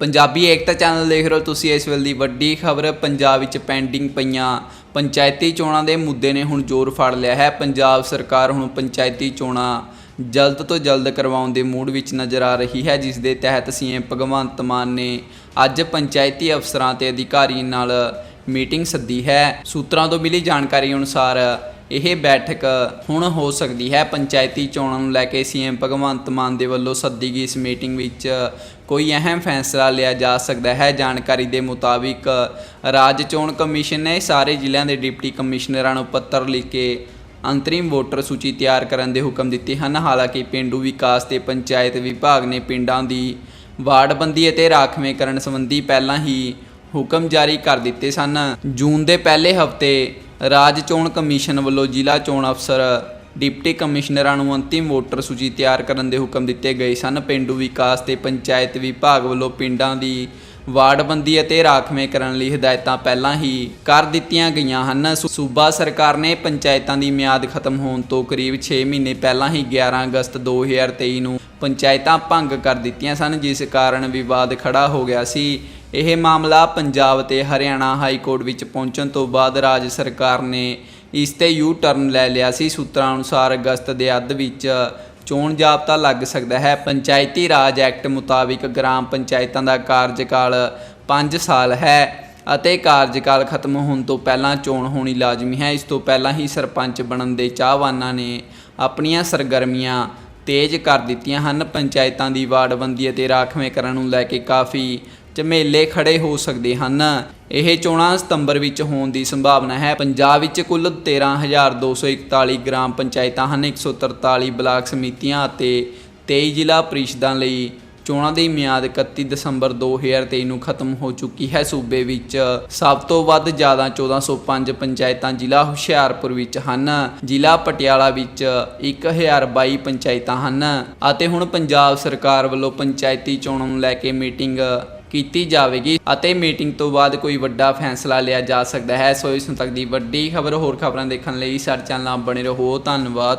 ਪੰਜਾਬੀ ਏਕਤਾ channel ਦੇਖ ਰਹੇ ਹੋ ਤੁਸੀਂ ਇਸ ਵੇਲੇ ਦੀ ਵੱਡੀ ਖਬਰ, ਪੰਜਾਬ ਵਿੱਚ ਪੈਂਡਿੰਗ ਪਈਆਂ ਪੰਚਾਇਤੀ ਚੋਣਾਂ ਦੇ ਮੁੱਦੇ ਨੇ ਹੁਣ ਜ਼ੋਰ ਫੜ ਲਿਆ ਹੈ। ਪੰਜਾਬ ਸਰਕਾਰ ਹੁਣ ਪੰਚਾਇਤੀ ਚੋਣਾਂ ਜਲਦ ਤੋਂ ਜਲਦ ਕਰਵਾਉਣ ਦੇ ਮੂਡ ਵਿੱਚ ਨਜ਼ਰ ਆ ਰਹੀ ਹੈ, ਜਿਸ ਦੇ ਤਹਿਤ ਸੀਐਮ ਭਗਵੰਤ ਮਾਨ ਨੇ ਅੱਜ ਪੰਚਾਇਤੀ ਅਫਸਰਾਂ ਤੇ ਅਧਿਕਾਰੀਆਂ ਨਾਲ ਮੀਟਿੰਗ ਸੱਦੀ ਹੈ। ਸੂਤਰਾਂ ਤੋਂ ਮਿਲੀ ਜਾਣਕਾਰੀ ਅਨੁਸਾਰ ਇਹ ਬੈਠਕ ਹੁਣ ਹੋ ਸਕਦੀ ਹੈ। ਪੰਚਾਇਤੀ ਚੋਣਾਂ ਨੂੰ ਲੈ ਕੇ ਸੀਐਮ ਭਗਵੰਤ ਮਾਨ ਦੇ ਵੱਲੋਂ ਸੱਦੀ ਗਈ ਇਸ ਮੀਟਿੰਗ ਵਿੱਚ ਕੋਈ ਅਹਿਮ ਫੈਸਲਾ ਲਿਆ ਜਾ ਸਕਦਾ ਹੈ। ਜਾਣਕਾਰੀ ਦੇ ਮੁਤਾਬਿਕ ਰਾਜ ਚੋਣ ਕਮਿਸ਼ਨ ਨੇ ਸਾਰੇ ਜ਼ਿਲ੍ਹਿਆਂ ਦੇ ਡਿਪਟੀ ਕਮਿਸ਼ਨਰਾਂ ਨੂੰ ਪੱਤਰ ਲਿਖ ਕੇ ਅੰਤਰਿਮ ਵੋਟਰ ਸੂਚੀ ਤਿਆਰ ਕਰਨ ਦੇ ਹੁਕਮ ਦਿੱਤੇ ਹਨ। ਹਾਲਾਂਕਿ ਪਿੰਡੂ ਵਿਕਾਸ ਤੇ ਪੰਚਾਇਤ ਵਿਭਾਗ ਨੇ ਪਿੰਡਾਂ ਦੀ ਵਾਰਡਬੰਦੀ ਅਤੇ ਰਾਖਵੇਂਕਰਨ ਸੰਬੰਧੀ ਪਹਿਲਾਂ ਹੀ ਹੁਕਮ ਜਾਰੀ ਕਰ ਦਿੱਤੇ ਸਨ। ਜੂਨ ਦੇ ਪਹਿਲੇ ਹਫ਼ਤੇ ਰਾਜ ਚੋਣ ਕਮਿਸ਼ਨ ਵੱਲੋਂ ਜ਼ਿਲ੍ਹਾ ਚੋਣ ਅਫਸਰ, ਡਿਪਟੀ ਕਮਿਸ਼ਨਰਾਂ ਨੂੰ ਅੰਤਿਮ ਵੋਟਰ ਸੂਚੀ ਤਿਆਰ ਕਰਨ ਦੇ ਹੁਕਮ ਦਿੱਤੇ ਗਏ ਸਨ। ਪਿੰਡੂ ਵਿਕਾਸ ਤੇ ਪੰਚਾਇਤ ਵਿਭਾਗ ਵੱਲੋਂ ਪਿੰਡਾਂ ਦੀ ਵਾਰਡਬੰਦੀ ਅਤੇ ਰਾਖਵੇਂ ਕਰਨ ਲਈ ਹਦਾਇਤਾਂ ਪਹਿਲਾਂ ਹੀ ਕਰ ਦਿੱਤੀਆਂ ਗਈਆਂ ਹਨ। ਸੂਬਾ ਸਰਕਾਰ ਨੇ ਪੰਚਾਇਤਾਂ ਦੀ ਮਿਆਦ ਖਤਮ ਹੋਣ ਤੋਂ ਕਰੀਬ 6 ਮਹੀਨੇ ਪਹਿਲਾਂ ਹੀ 11 ਅਗਸਤ 2023 ਨੂੰ ਪੰਚਾਇਤਾਂ ਭੰਗ ਕਰ ਦਿੱਤੀਆਂ ਸਨ, ਜਿਸ ਕਾਰਨ ਵਿਵਾਦ ਖੜਾ ਹੋ ਗਿਆ ਸੀ। ਇਹ ਮਾਮਲਾ ਪੰਜਾਬ ਤੇ ਹਰਿਆਣਾ ਹਾਈ ਕੋਰਟ ਵਿੱਚ ਪਹੁੰਚਣ ਤੋਂ ਬਾਅਦ ਰਾਜ ਸਰਕਾਰ ਨੇ ਇਸ ਤੇ ਯੂ ਟਰਨ ਲੈ ਲਿਆ ਸੀ। ਸੂਤਰਾਂ ਅਨੁਸਾਰ ਅਗਸਤ ਦੇ ਅੱਧ ਵਿੱਚ ਚੋਣ ਜਾਬਤਾ ਲੱਗ ਸਕਦਾ ਹੈ। ਪੰਚਾਇਤੀ ਰਾਜ ਐਕਟ ਮੁਤਾਬਿਕ ਗ੍ਰਾਮ ਪੰਚਾਇਤਾਂ ਦਾ ਕਾਰਜਕਾਲ 5 ਸਾਲ ਹੈ ਅਤੇ ਕਾਰਜਕਾਲ ਖਤਮ ਹੋਣ ਤੋਂ ਪਹਿਲਾਂ ਚੋਣ ਹੋਣੀ ਲਾਜ਼ਮੀ ਹੈ। ਇਸ ਤੋਂ ਪਹਿਲਾਂ ਹੀ ਸਰਪੰਚ ਬਣਨ ਦੇ ਚਾਹਵਾਨਾਂ ਨੇ ਆਪਣੀਆਂ ਸਰਗਰਮੀਆਂ ਤੇਜ਼ ਕਰ ਦਿੱਤੀਆਂ ਹਨ। ਪੰਚਾਇਤਾਂ ਦੀ ਵਾਰਡਬੰਦੀ ਅਤੇ ਰਾਖਵੇਂਕਰਨ ਨੂੰ ਲੈ ਕੇ ਕਾਫੀ ਝਮੇਲੇ ਖੜੇ ਹੋ ਸਕਦੇ ਹਨ। ਇਹ ਚੋਣਾਂ ਸਤੰਬਰ ਵਿੱਚ ਹੋਣ ਦੀ ਸੰਭਾਵਨਾ ਹੈ। ਪੰਜਾਬ ਵਿੱਚ ਕੁੱਲ 13241 ਗ੍ਰਾਮ ਪੰਚਾਇਤਾਂ ਹਨ 143 ਬਲਾਕ ਸਮਿਤੀਆਂ ਅਤੇ 23 ਜ਼ਿਲ੍ਹਾ ਪ੍ਰੀਸ਼ਦਾਂ ਲਈ ਚੋਣਾਂ ਦੀ ਮਿਆਦ 31 ਦਸੰਬਰ 2023 ਨੂੰ ਖਤਮ ਹੋ ਚੁੱਕੀ ਹੈ। ਸੂਬੇ ਵਿੱਚ ਸਭ ਤੋਂ ਵੱਧ ਜ਼ਿਆਦਾ 1405 ਪੰਚਾਇਤਾਂ ਜ਼ਿਲ੍ਹਾ ਹੁਸ਼ਿਆਰਪੁਰ ਵਿੱਚ ਹਨ। ਜ਼ਿਲ੍ਹਾ ਪਟਿਆਲਾ ਵਿੱਚ 1022 ਪੰਚਾਇਤਾਂ ਹਨ ਅਤੇ ਹੁਣ ਪੰਜਾਬ ਸਰਕਾਰ ਵੱਲੋਂ ਪੰਚਾਇਤੀ ਚੋਣਾਂ ਨੂੰ ਲੈ ਕੇ ਮੀਟਿੰਗ ਕੀਤੀ ਜਾਵੇਗੀ ਅਤੇ ਮੀਟਿੰਗ ਤੋਂ ਬਾਅਦ ਕੋਈ ਵੱਡਾ ਫੈਸਲਾ ਲਿਆ ਜਾ ਸਕਦਾ ਹੈ। ਸੋ ਇਸ ਨੂੰ ਤੱਕ ਦੀ ਵੱਡੀ ਖਬਰ ਹੋਰ ਖਬਰਾਂ ਦੇਖਣ ਲਈ ਸਾਡੇ ਚੈਨਲ ਨਾਲ ਬਣੇ ਰਹੋ। ਧੰਨਵਾਦ।